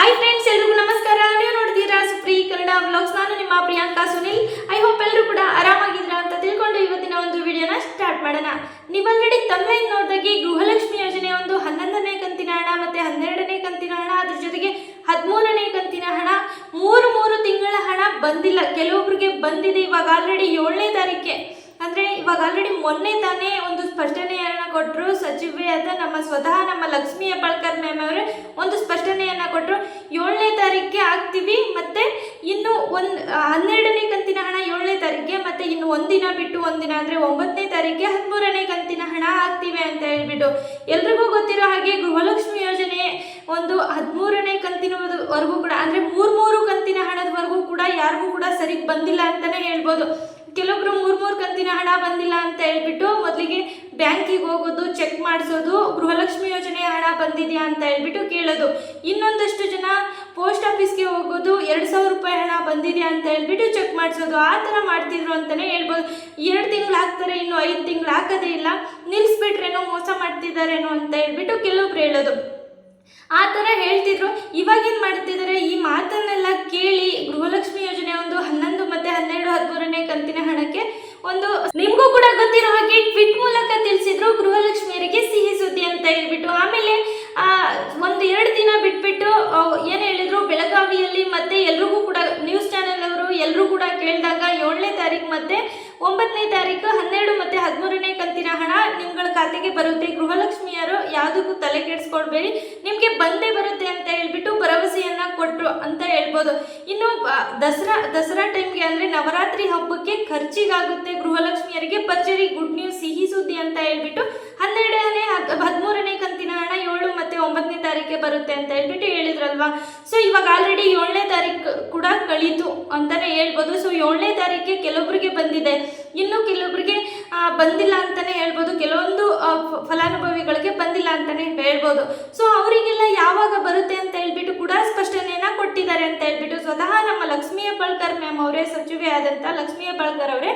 Hi friends ಎಲ್ರಿಗೂ ನಮಸ್ಕಾರ. ನೀವು ನೋಡ್ತೀರಾ ಸುಪ್ರೀ ಕನ್ನಡ ವ್ಲಾಗ್ಸ್ ನಾನು ನಿಮ್ಮ ಪ್ರಿಯಾಂಕಾ ಸುನಿಲ್. ಐ ಹೋಪ್ ಎಲ್ಲರೂ ಕೂಡ ಆರಾಮಾಗಿದ್ದೀರಾ ಅಂತ ತಿಳ್ಕೊಂಡು ಇವತ್ತಿನ ಒಂದು ವಿಡಿಯೋನ ಸ್ಟಾರ್ಟ್ ಮಾಡೋಣ. ನೀವು ಆಲ್ರೆಡಿ ತಮ್ಲೈನ್ ನೋಡಿದಾಗೆ ಗೃಹಲಕ್ಷ್ಮಿ ಯೋಜನೆ ಒಂದು ಹನ್ನೊಂದನೇ ಕಂತಿನ ಹಣ ಮತ್ತೆ ಹನ್ನೆರಡನೇ ಕಂತಿನ ಹಣ. ಅದ್ರ ಜೊತೆಗೆ ಹದಿಮೂರನೇ ಕಂತಿನ ಹಣ. ಮೂರು ಮೂರು ತಿಂಗಳ ಹಣ ಬಂದಿಲ್ಲ. ಕೆಲವೊಬ್ರಿಗೆ ಬಂದಿದೆ ಇವಾಗ ಆಲ್ರೆಡಿ ಏಳನೇ ತಾರೀಕೆ ಇವಾಗ ಆಲ್ರೆಡಿ ಮೊನ್ನೆ ತಾನೇ ಒಂದು ಸ್ಪಷ್ಟನೆಯನ್ನ ಕೊಟ್ಟರು ಸಚಿವೆಯಾದ ನಮ್ಮ ಸ್ವತಃ ನಮ್ಮ ಲಕ್ಷ್ಮೀ ಹೆಬ್ಬಾಳ್ಕರ್ ಮ್ಯಾಮ್ ಅವರು ಒಂದು ಸ್ಪಷ್ಟನೆಯನ್ನ ಕೊಟ್ಟರು ಏಳನೇ ತಾರೀಕಿಗೆ ಆಗ್ತೀವಿ ಮತ್ತೆ ಇನ್ನು ಒಂದು, ಹನ್ನೆರಡನೇ ಕಂತಿನ ಹಣ ಏಳನೇ ತಾರೀಕಿಗೆ ಮತ್ತೆ ಇನ್ನು ಒಂದಿನ ಬಿಟ್ಟು ಒಂದಿನ ಅಂದ್ರೆ ಒಂಬತ್ತನೇ ತಾರೀಕಿಗೆ ಹದಿಮೂರನೇ ಕಂತಿನ ಹಣ ಹಾಕ್ತೀವಿ ಅಂತ ಹೇಳ್ಬಿಟ್ಟು. ಎಲ್ರಿಗೂ ಗೊತ್ತಿರೋ ಹಾಗೆ ಗೃಹಲಕ್ಷ್ಮಿ ಯೋಜನೆ ಒಂದು ಹದಿಮೂರನೇ ಕಂತಿನವರೆಗೂ ಕೂಡ, ಅಂದ್ರೆ ಮೂರ್ ಮೂರು ಕಂತಿನ ಹಣದವರೆಗೂ ಕೂಡ ಯಾರಿಗೂ ಕೂಡ ಸರಿಗೆ ಬಂದಿಲ್ಲ ಅಂತಾನೆ ಹೇಳ್ಬೋದು. ಕೆಲವೊಬ್ರು ಮೂರು ಮೂರು ಕಂತಿನ ಹಣ ಬಂದಿಲ್ಲ ಅಂತ ಹೇಳ್ಬಿಟ್ಟು ಮೊದಲಿಗೆ ಬ್ಯಾಂಕಿಗೆ ಹೋಗೋದು, ಚೆಕ್ ಮಾಡಿಸೋದು, ಗೃಹಲಕ್ಷ್ಮಿ ಯೋಜನೆಯ ಹಣ ಬಂದಿದೆಯಾ ಅಂತ ಹೇಳ್ಬಿಟ್ಟು ಕೇಳೋದು. ಇನ್ನೊಂದಷ್ಟು ಜನ ಪೋಸ್ಟ್ ಆಫೀಸ್ಗೆ ಹೋಗೋದು, ಎರಡು ಸಾವಿರ ರೂಪಾಯಿ ಹಣ ಬಂದಿದೆಯಾ ಅಂತ ಹೇಳ್ಬಿಟ್ಟು ಚೆಕ್ ಮಾಡಿಸೋದು. ಆ ಥರ ಮಾಡ್ತಿದ್ರು ಅಂತಲೇ ಹೇಳ್ಬೋದು. ಎರಡು ತಿಂಗಳು ಹಾಕ್ತಾರೆ ಇನ್ನು ಐದು ತಿಂಗಳು ಹಾಕೋದೇ ಇಲ್ಲ. ನಿಲ್ಲಿಸ್ಬಿಟ್ರೇನೋ ಮೋಸ ಮಾಡ್ತಿದ್ದಾರೇನೋ ಅಂತ ಹೇಳ್ಬಿಟ್ಟು ಕೆಲವೊಬ್ರು ಹೇಳೋದು. ಆ ಥರ ಹೇಳ್ತಿದ್ರು. ಇವಾಗೇನು ಮಾಡ್ತಿದ್ದಾರೆ ಈ ಮಾತನ್ನೆಲ್ಲ ಕೇಳಿ ಗೃಹಲಕ್ಷ್ಮಿ ಯೋಜನೆ ಒಂದು ಹನ್ನೊಂದು ಕಂತಿನ ಹಣಕ್ಕೆ ಒಂದು ನಿಮಗೂ ಕೂಡ ಗೊತ್ತಿರೋ ಹಾಗೆ ಟ್ವಿಟ್ ಮೂಲಕ ತಿಳಿಸಿದ್ರು ಗೃಹಲಕ್ಷ್ಮಿಯರಿಗೆ ಸಿಹಿ ಸುದ್ದಿ ಅಂತ ಹೇಳ್ಬಿಟ್ಟು. ಆಮೇಲೆ ಆ, ಒಂದು ಎರಡು ದಿನ ಬಿಟ್ಬಿಟ್ಟು ಏನು ಹೇಳಿದ್ರು ಬೆಳಗಾವಿಯಲ್ಲಿ ಮತ್ತೆ ಎಲ್ರಿಗೂ ಕೂಡ ನ್ಯೂಸ್ ಚಾನೆಲ್ ಅವರು ಎಲ್ಲರೂ ಕೂಡ ಕೇಳಿದಾಗ ಏಳನೇ ತಾರೀಕು ಮತ್ತೆ ಒಂಬತ್ತನೇ ತಾರೀಕು ಹನ್ನೆರಡು ಮತ್ತೆ ಹದಿಮೂರನೇ ಕಂತಿನ ಹಣ ನಿಮ್ಗಳ ಖಾತೆಗೆ ಬರುತ್ತೆ. ಗೃಹಲಕ್ಷ್ಮಿಯರು ಯಾವುದಕ್ಕೂ ತಲೆ ಕೆಡಿಸ್ಕೊಳ್ಬೇಡಿ ನಿಮಗೆ ಬಂದೇ ಬರುತ್ತೆ ಭರವಸೆಯನ್ನ ಕೊಟ್ಟರು ಅಂತ ಹೇಳ್ಬೋದು. ಇನ್ನು ದಸರಾ ದಸರಾ ಟೈಮ್ಗೆ ಅಂದ್ರೆ ನವರಾತ್ರಿ ಹಬ್ಬಕ್ಕೆ ಖರ್ಚಿಗಾಗುತ್ತೆ. ಗೃಹಲಕ್ಷ್ಮಿಯರಿಗೆ ಭರ್ಜರಿ ಗುಡ್ ನ್ಯೂಸ್, ಸಿಹಿ ಸುದ್ದಿ ಅಂತ ಹೇಳ್ಬಿಟ್ಟು ಹನ್ನೆರಡನೇ, ಹದ್- ಹದಿಮೂರನೇ ಕಂತಿನ ಹಣ ಏಳು ಮತ್ತೆ ಒಂಬತ್ತನೇ ತಾರೀಕಿಗೆ ಬರುತ್ತೆ ಅಂತ ಹೇಳ್ಬಿಟ್ಟು ಹೇಳಿದ್ರಲ್ವಾ? ಸೊ ಇವಾಗ ಆಲ್ರೆಡಿ ಏಳನೇ ತಾರೀಕು ಕೂಡ ಕಳೀತು ಅಂತಾನೆ ಹೇಳ್ಬೋದು. ಸೊ ಏಳನೇ ತಾರೀಕಿಗೆ ಕೆಲವೊಬ್ಬರಿಗೆ ಬಂದಿದೆ. ಇನ್ನು ಕೆಲವೊಬ್ಬರಿಗೆ ಬಂದಿಲ್ಲ ಅಂತಾನೆ ಹೇಳ್ಬೋದು. ಕೆಲವೊಂದು ಫಲಾನುಭವಿಗಳಿಗೆ ಬಂದಿಲ್ಲ ಅಂತಾನೆ ಹೇಳ್ಬೋದು. ಸೊ ಅವರಿಗೆಲ್ಲ ಯಾವಾಗ ಬರುತ್ತೆ ಅಂತ ಹೇಳ್ಬಿಟ್ಟು ಕೂಡ ಸ್ಪಷ್ಟನೆಯನ್ನ ಕೊಟ್ಟಿದ್ದಾರೆ ಅಂತ ಹೇಳ್ಬಿಟ್ಟು ಸ್ವತಃ ನಮ್ಮ ಲಕ್ಷ್ಮೀ ಹೆಬ್ಬಾಳ್ಕರ್ ಮ್ಯಾಮ್ ಅವರೇ, ಸಚಿವೆ ಆದಂತ ಲಕ್ಷ್ಮೀ ಹೆಬ್ಬಾಳ್ಕರ್ ಅವರೇ,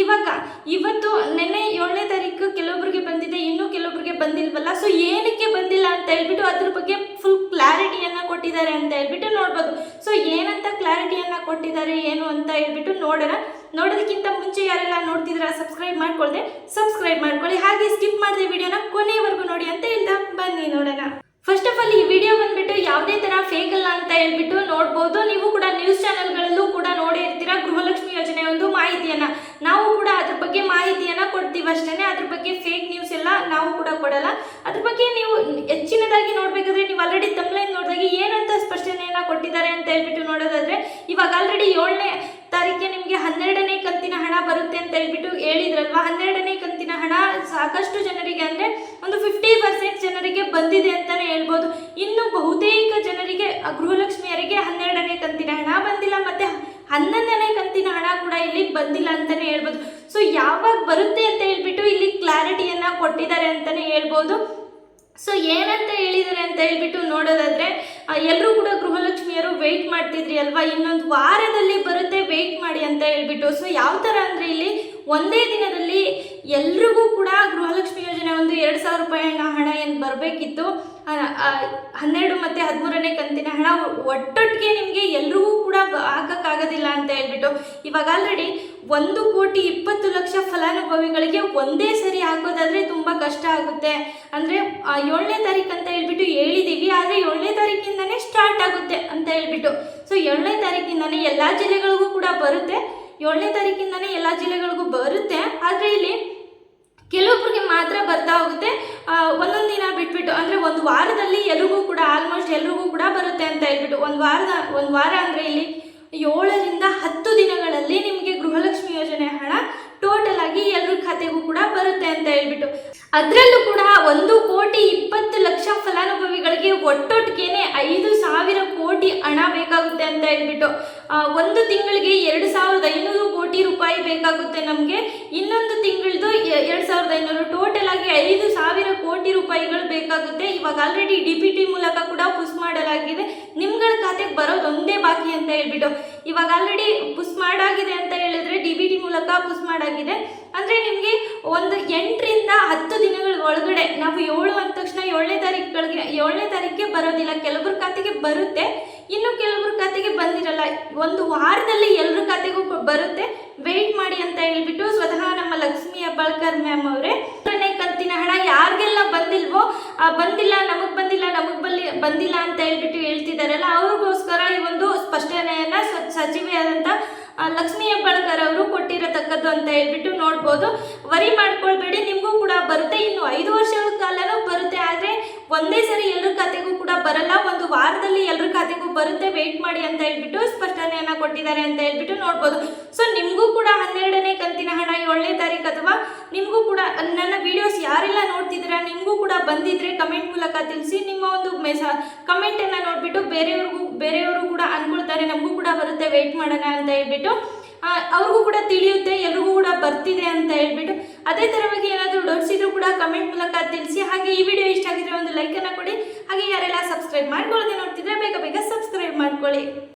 ಇವಾಗ, ಇವತ್ತು ನಿನ್ನೆ ಏಳನೇ ತಾರೀಕು ಕೆಲವೊಬ್ಬರಿಗೆ ಬಂದಿದೆ, ಇನ್ನು ಕೆಲವೊಬ್ಬರಿಗೆ ಬಂದಿಲ್ವಲ್ಲ? ಸೊ ಏನಕ್ಕೆ ಬಂದಿಲ್ಲ ಅಂತ ಹೇಳ್ಬಿಟ್ಟು ಅದ್ರ ಬಗ್ಗೆ ಫುಲ್ ಕ್ಲಾರಿಟಿಯನ್ನ ಕೊಟ್ಟಿದ್ದಾರೆ ಅಂತ ಹೇಳ್ಬಿಟ್ಟು ನೋಡ್ಬೋದು. ಸೊ ಏನಂತ ಕ್ಲಾರಿಟಿಯನ್ನ ಕೊಟ್ಟಿದ್ದಾರೆ, ಏನು ಅಂತ ಹೇಳ್ಬಿಟ್ಟು ನೋಡೋಣ. ನೋಡೋದಕ್ಕಿಂತ ಮುಂಚೆ ಯಾರೆಲ್ಲ ನೋಡ್ತಿದ್ರ ಸಬ್ಸ್ಕ್ರೈಬ್ ಮಾಡ್ಕೊಳ್ದೆ ಸಬ್ಸ್ಕ್ರೈಬ್ ಮಾಡ್ಕೊಳ್ಳಿ. ಹಾಗೆ ಸ್ಕಿಪ್ ಮಾಡಿದೆ ವಿಡಿಯೋನ ಕೊನೆವರೆಗೂ ನೋಡಿ ಅಂತ ಹೇಳ್ತಾ ಬನ್ನಿ ನೋಡೋಣ. ಫಸ್ಟ್ ಆಫ್ ಆಲ್ ಈ ವಿಡಿಯೋ ಬಂದ್ಬಿಟ್ಟು ಯಾವುದೇ ತರ ಫೇಕ್ ಅಲ್ಲ ಅಂತ ಹೇಳ್ಬಿಟ್ಟು ನೋಡ್ಬೋದು. ನೀವು ಕೂಡ ನ್ಯೂಸ್ ಚಾನೆಲ್ಗಳಲ್ಲೂ ಕೂಡ ನೋಡಿ ಇರ್ತೀರಾ ಗೃಹಲಕ್ಷ್ಮಿ ಯೋಜನೆ ಒಂದು ಮಾಹಿತಿಯನ್ನ. ನಾವು ಕೂಡ ಅದ್ರ ಬಗ್ಗೆ ಮಾಹಿತಿಯನ್ನ ಕೊಡ್ತೀವಿ ಅಷ್ಟೇ ಅದ್ರ ಬಗ್ಗೆ ಫೇಕ್ ನ್ಯೂಸ್ ಎಲ್ಲ ನಾವು ಕೂಡ ಕೊಡಲ್ಲ. ಅದ್ರ ಬಗ್ಗೆ ನೀವು ಹೆಚ್ಚಿನದಾಗಿ ನೋಡ್ಬೇಕಾದ್ರೆ ನೀವು ಆಲ್ರೆಡಿ ತಮ್ಲೈನ್ ನೋಡಿದಾಗ ಏನಂತ ಸ್ಪಷ್ಟನೆಯನ್ನ ಕೊಟ್ಟಿದ್ದಾರೆ ಅಂತ ಹೇಳ್ಬಿಟ್ಟು ನೋಡೋದಾದ್ರೆ, ಇವಾಗ ಆಲ್ರೆಡಿ ಏಳನೇ ತಾರೀಕಿಗೆ ನಿಮಗೆ ಹನ್ನೆರಡನೇ ಕಂತಿನ ಹಣ ಬರುತ್ತೆ ಅಂತ ಹೇಳ್ಬಿಟ್ಟು ಹೇಳಿದ್ರಲ್ವಾ? ಹನ್ನೆರಡನೇ ಕಂತಿನ ಹಣ ಸಾಕಷ್ಟು ಜನರಿಗೆ ಅಂದರೆ ಒಂದು ಫಿಫ್ಟಿ ಪರ್ಸೆಂಟ್ ಜನರಿಗೆ ಬಂದಿದೆ ಅಂತಲೇ ಹೇಳ್ಬೋದು. ಇನ್ನು ಬಹುತೇಕ ಜನರಿಗೆ ಗೃಹಲಕ್ಷ್ಮಿಯರಿಗೆ ಹನ್ನೆರಡನೇ ಕಂತಿನ ಹಣ ಬಂದಿಲ್ಲ ಮತ್ತು ಹನ್ನೊಂದನೇ ಕಂತಿನ ಹಣ ಕೂಡ ಇಲ್ಲಿ ಬಂದಿಲ್ಲ ಅಂತಲೇ ಹೇಳ್ಬೋದು. ಸೊ ಯಾವಾಗ ಬರುತ್ತೆ ಅಂತ ಹೇಳ್ಬಿಟ್ಟು ಇಲ್ಲಿ ಕ್ಲಾರಿಟಿಯನ್ನು ಕೊಟ್ಟಿದ್ದಾರೆ ಅಂತಲೇ ಹೇಳ್ಬೋದು. ಸೊ ಏನಂತ ಹೇಳಿದ್ದಾರೆ ಅಂತ ಹೇಳ್ಬಿಟ್ಟು ನೋಡೋದಾದ್ರೆ ಎಲ್ಲರೂ ಕೂಡ ಗೃಹಲಕ್ಷ್ಮಿಯರು ವೆಯ್ಟ್ ಮಾಡ್ತಿದ್ರಿ ಅಲ್ವಾ? ಇನ್ನೊಂದು ವಾರದಲ್ಲಿ ಬರುತ್ತೆ ವೆಯ್ಟ್ ಮಾಡಿ ಅಂತ ಹೇಳ್ಬಿಟ್ಟು. ಸೊ ಯಾವ ಥರ ಅಂದರೆ ಇಲ್ಲಿ ಒಂದೇ ದಿನದಲ್ಲಿ ಎಲ್ರಿಗೂ ಕೂಡ ಗೃಹಲಕ್ಷ್ಮಿ ಯೋಜನೆ ಒಂದು ಎರಡು ಸಾವಿರ ರೂಪಾಯಿ ಹಣ ಏನು ಬರಬೇಕಿತ್ತು. ಹನ್ನೆರಡು ಮತ್ತು ಹದಿಮೂರನೇ ಕಂತಿನ ಹಣ ಒಟ್ಟೊಟ್ಟಿಗೆ ನಿಮಗೆ ಎಲ್ರಿಗೂ ಕೂಡ ಬ- ಹಾಕಕ್ಕಾಗೋದಿಲ್ಲ ಅಂತ ಹೇಳ್ಬಿಟ್ಟು ಇವಾಗ ಆಲ್ರೆಡಿ ಒಂದು ಕೋಟಿ ಇಪ್ಪತ್ತು ಲಕ್ಷ ಫಲಾನುಭವಿಗಳಿಗೆ ಒಂದೇ ಸರಿ ಹಾಕೋದಾದ್ರೆ ತುಂಬ ಕಷ್ಟ ಆಗುತ್ತೆ. ಅಂದರೆ ಏಳನೇ ತಾರೀಕು ಅಂತ ಹೇಳ್ಬಿಟ್ಟು ಹೇಳಿದ್ದೀವಿ ಆದರೆ ಏಳನೇ ತಾರೀಕಿಂದನೇ ಸ್ಟಾರ್ಟ್ ಆಗುತ್ತೆ ಅಂತ ಹೇಳ್ಬಿಟ್ಟು. ಸೊ ಏಳನೇ ತಾರೀಕಿಂದನೇ ಎಲ್ಲ ಜಿಲ್ಲೆಗಳಿಗೂ ಕೂಡ ಬರುತ್ತೆ. ಏಳನೇ ತಾರೀಕಿಂದನೇ ಎಲ್ಲ ಜಿಲ್ಲೆಗಳಿಗೂ ಬರುತ್ತೆ. ಆದರೆ ಇಲ್ಲಿ ಕೆಲವೊಬ್ಬರಿಗೆ ಮಾತ್ರ ಬರ್ತಾ ಹೋಗುತ್ತೆ. ಒಂದೊಂದು ದಿನ ಬಿಟ್ಬಿಟ್ಟು, ಅಂದರೆ ಒಂದು ವಾರದಲ್ಲಿ ಎಲ್ರಿಗೂ ಕೂಡ ಆಲ್ಮೋಸ್ಟ್ ಎಲ್ರಿಗೂ ಕೂಡ ಬರುತ್ತೆ ಅಂತ ಹೇಳ್ಬಿಟ್ಟು. ಒಂದು ವಾರದ, ಒಂದು ವಾರ ಅಂದರೆ ಇಲ್ಲಿ ಏಳರಿಂದ ಹತ್ತು ದಿನಗಳಲ್ಲಿ ನಿಮಗೆ ಗೃಹಲಕ್ಷ್ಮಿ ಯೋಜನೆ ಹಣ ಟೋಟಲ್ ಆಗಿ ಎಲ್ಲರ ಖಾತೆಗೂ ಕೂಡ ಬರುತ್ತೆ ಅಂತ ಹೇಳ್ಬಿಟ್ಟು ಅದರಲ್ಲೂ ಕೂಡ ಒಂದು ಕೋಟಿ ಇಪ್ಪತ್ತು ಲಕ್ಷ ಫಲಾನುಭವಿಗಳಿಗೆ ಒಟ್ಟೊಟ್ಟಿಗೆನೆ ಐದು ಸಾವಿರ ಕೋಟಿ ಹಣ ಬೇಕಾಗುತ್ತೆ ಅಂತ ಹೇಳ್ಬಿಟ್ಟು ಒಂದು ತಿಂಗಳಿಗೆ ಎರಡು ಸಾವಿರದ ಐನೂರು ಕೋಟಿ ರೂಪಾಯಿ ಬೇಕಾಗುತ್ತೆ ನಮಗೆ. ಇನ್ನೊಂದು ತಿಂಗಳದು ಎರಡು ಸಾವಿರದ ಐನೂರು ಟೋಟಲ್ ಆಗಿ ಐದು ಸಾವಿರ ಕೋಟಿ ರೂಪಾಯಿಗಳು ಬೇಕಾಗುತ್ತೆ. ಇವಾಗ ಆಲ್ರೆಡಿ ಡಿ ಪಿ ಟಿ ಮೂಲಕ ಕೂಡ ಪುಸ್ ಮಾಡಲಾಗಿದೆ. ನಿಮ್ಗಳ ಖಾತೆಗೆ ಬರೋದು ಒಂದೇ ಬಾಕಿ ಅಂತ ಹೇಳ್ಬಿಟ್ಟು. ಇವಾಗ ಆಲ್ರೆಡಿ ಪುಸ್ ಮಾಡಾಗಿದೆ ಅಂತ ಹೇಳಿದ್ರೆ ಡಿ ಬಿ ಟಿ ಮೂಲಕ ಪುಸ್ ಮಾಡಾಗಿದೆ. ಅಂದರೆ ನಿಮಗೆ ಒಂದು ಎಂಟರಿಂದ ಹತ್ತು ದಿನಗಳ ಒಳಗಡೆ, ನಾವು ಏಳು ಅಂದ ತಕ್ಷಣ ಏಳನೇ ತಾರೀಕುಗಳಿಗೆ, ಏಳನೇ ತಾರೀಕಿಗೆ ಬರೋದಿಲ್ಲ. ಕೆಲವ್ರ ಖಾತೆಗೆ ಬರುತ್ತೆ. ಬಂದಿರಲ್ಲ. ಒಂದು ವಾರದಲ್ಲಿ ಎಲ್ಲರ ಖಾತೆಗೂ ಕೊ- ಬರುತ್ತೆ. ವೆಯ್ಟ್ ಮಾಡಿ ಅಂತ ಹೇಳ್ಬಿಟ್ಟು ಸ್ವತಃ ನಮ್ಮ ಲಕ್ಷ್ಮಿ ಹೆಬ್ಬಾಳ್ಕರ್ ಮ್ಯಾಮ್ ಅವರೇ ಮೂರನೇ ಕಂತಿನ ಹಣ ಯಾರಿಗೆಲ್ಲ ಬಂದಿಲ್ವೋ ಬಂದಿಲ್ಲ, ನಮಗ್ ಬಂದಿಲ್ಲ, ನಮಗ್ ಬಲ್ಲಿ ಬಂದಿಲ್ಲ ಅಂತ ಹೇಳ್ಬಿಟ್ಟು ಹೇಳ್ತಿದಾರಲ್ಲ, ಅವ್ರಿಗೋಸ್ಕರ ಈ ಒಂದು ಸ್ಪಷ್ಟನೆಯನ್ನ ಸಚಿವೆಯಾದಂಥ ಲಕ್ಷ್ಮೀ ಹೆಬ್ಬಾಳ್ಕರ್ ಅವರು ಕೊಟ್ಟಿರತಕ್ಕದ್ದು ಅಂತ ಹೇಳ್ಬಿಟ್ಟು ನೋಡ್ಬೋದು. ವರಿ ಮಾಡ್ಕೊಳ್ಬೇಡಿ, ನಿಮಗೂ ಕೂಡ ಬರುತ್ತೆ. ಇನ್ನು ಐದು ವರ್ಷಗಳ ಕಾಲನೂ ಬರುತ್ತೆ. ಆದರೆ ಒಂದೇ ಸರಿ ಎಲ್ಲರ ಖಾತೆಗೂ ಕೂಡ ಬರಲ್ಲ. ಒಂದು ವಾರದಲ್ಲಿ ಎಲ್ಲರ ಖಾತೆಗೂ ಬರುತ್ತೆ ವೆಯ್ಟ್ ಮಾಡಿ ಅಂತ ಹೇಳ್ಬಿಟ್ಟು ಸ್ಪಷ್ಟನೆಯನ್ನ ಕೊಟ್ಟಿದ್ದಾರೆ ಅಂತ ಹೇಳ್ಬಿಟ್ಟು ನೋಡ್ಬೋದು. ಸೊ ನಿಮಗೂ ಕೂಡ ಹನ್ನೆರಡನೇ ಕಂತಿನ ಹಣ ಏಳನೇ ತಾರೀಕು ಅಥವಾ ನಿಮಗೂ ಕೂಡ, ನನ್ನ ವಿಡಿಯೋಸ್ ಯಾರೆಲ್ಲ ನೋಡ್ತಿದ್ದೀರಾ, ನಿಮಗೂ ಕೂಡ ಬಂದಿದ್ರೆ ಕಮೆಂಟ್ ಮೂಲಕ ತಿಳಿಸಿ. ನಿಮ್ಮ ಒಂದು ಮೆಸ ಕಮೆಂಟನ್ನು ನೋಡಿಬಿಟ್ಟು ಬೇರೆಯವ್ರಿಗೂ, ಬೇರೆಯವರು ಕೂಡ ಅನ್ಕೊಳ್ತಾರೆ, ನಮಗೂ ಕೂಡ ಬರುತ್ತೆ ವೆಯ್ಟ್ ಮಾಡೋಣ ಅಂತ ಹೇಳ್ಬಿಟ್ಟು. ಅವ್ರಿಗೂ ಕೂಡ ತಿಳಿಯುತ್ತೆ, ಎಲ್ರಿಗೂ ಬರ್ತಿದೆ ಅಂತ ಹೇಳ್ಬಿಟ್ಟು ಅದೇ ಥರವಾಗಿ ಏನಾದರೂ ಡೌಟ್ಸ್ ಇದ್ರೂ ಕೂಡ ಕಮೆಂಟ್ ಮೂಲಕ ತಿಳಿಸಿ. ಹಾಗೆ ಈ ವಿಡಿಯೋ ಇಷ್ಟ ಆಗಿದ್ರೆ ಒಂದು ಲೈಕನ್ನು ಕೊಡಿ. ಹಾಗೆ ಯಾರೆಲ್ಲ ಸಬ್ಸ್ಕ್ರೈಬ್ ಮಾಡ್ಕೊಳ್ಳೋದೇ ನೋಡ್ತಿದ್ರೆ ಬೇಗ ಬೇಗ ಸಬ್ಸ್ಕ್ರೈಬ್ ಮಾಡ್ಕೊಳ್ಳಿ.